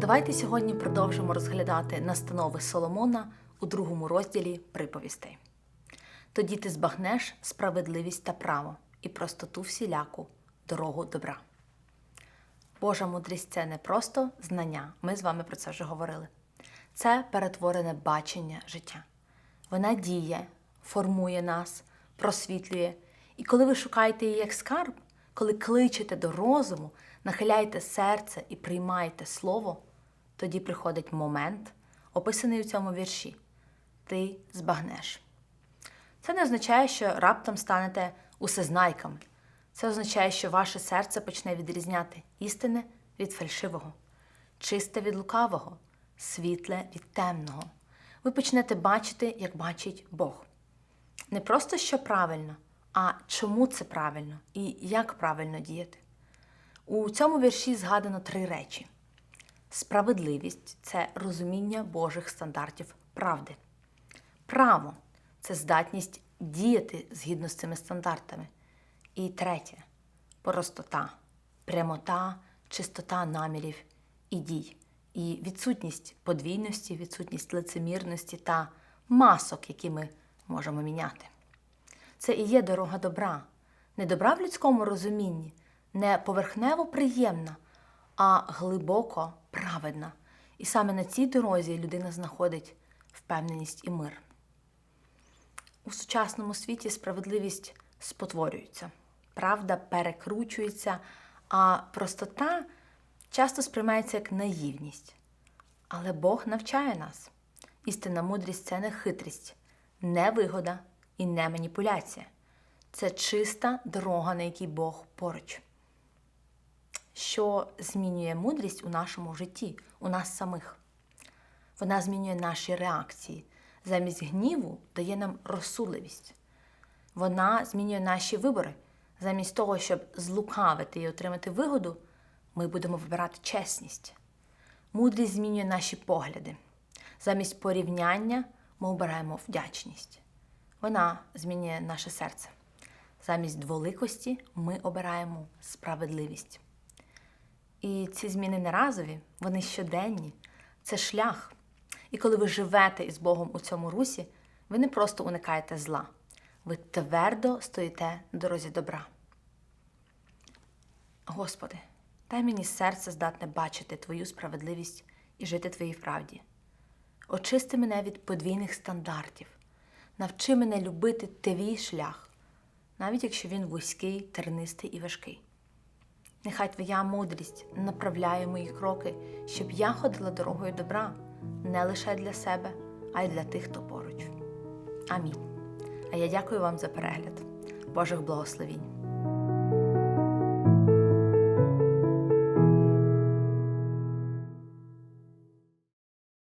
Давайте сьогодні продовжимо розглядати настанови Соломона у другому розділі приповістей. Тоді ти збагнеш справедливість та право і простоту всіляку дорогу добра. Божа мудрість це не просто знання, ми з вами про це вже говорили. Це перетворене бачення життя. Вона діє, формує нас, просвітлює. І коли ви шукаєте її як скарб, коли кличете до розуму, нахиляєте серце і приймаєте слово, тоді приходить момент, описаний у цьому вірші. Ти збагнеш. Це не означає, що раптом станете усезнайками. Це означає, що ваше серце почне відрізняти істине від фальшивого, чисте від лукавого, світле від темного. Ви почнете бачити, як бачить Бог. Не просто що правильно, а чому це правильно і як правильно діяти. У цьому вірші згадано три речі: справедливість це розуміння Божих стандартів правди. Право це здатність діяти згідно з цими стандартами. І третє простота, прямота, чистота намірів і дій, і відсутність подвійності, відсутність лицемірності та масок, які ми можемо міняти. Це і є дорога добра, не добра в людському розумінні, не поверхнево приємна, а глибоко праведна. І саме на цій дорозі людина знаходить впевненість і мир. У сучасному світі справедливість спотворюється, правда перекручується, а простота часто сприймається як наївність. Але Бог навчає нас. Істинна мудрість це не хитрість, не вигода і не маніпуляція. Це чиста дорога, на якій Бог поруч. Що змінює мудрість у нашому житті, у нас самих. Вона змінює наші реакції. Замість гніву дає нам розсудливість. Вона змінює наші вибори. Замість того, щоб злукавити і отримати вигоду, ми будемо вибирати чесність. Мудрість змінює наші погляди. Замість порівняння ми обираємо вдячність. Вона змінює наше серце. Замість дволикості ми обираємо справедливість. І ці зміни не разові, вони щоденні. Це шлях. І коли ви живете із Богом у цьому русі, ви не просто уникаєте зла, ви твердо стоїте на дорозі добра. Господи, дай мені серце здатне бачити Твою справедливість і жити Твоїй правді. Очисти мене від подвійних стандартів, навчи мене любити Твій шлях, навіть якщо він вузький, тернистий і важкий. Нехай Твоя мудрість направляє мої кроки, щоб я ходила дорогою добра не лише для себе, а й для тих, хто поруч. Амінь. А я дякую вам за перегляд. Божих благословінь!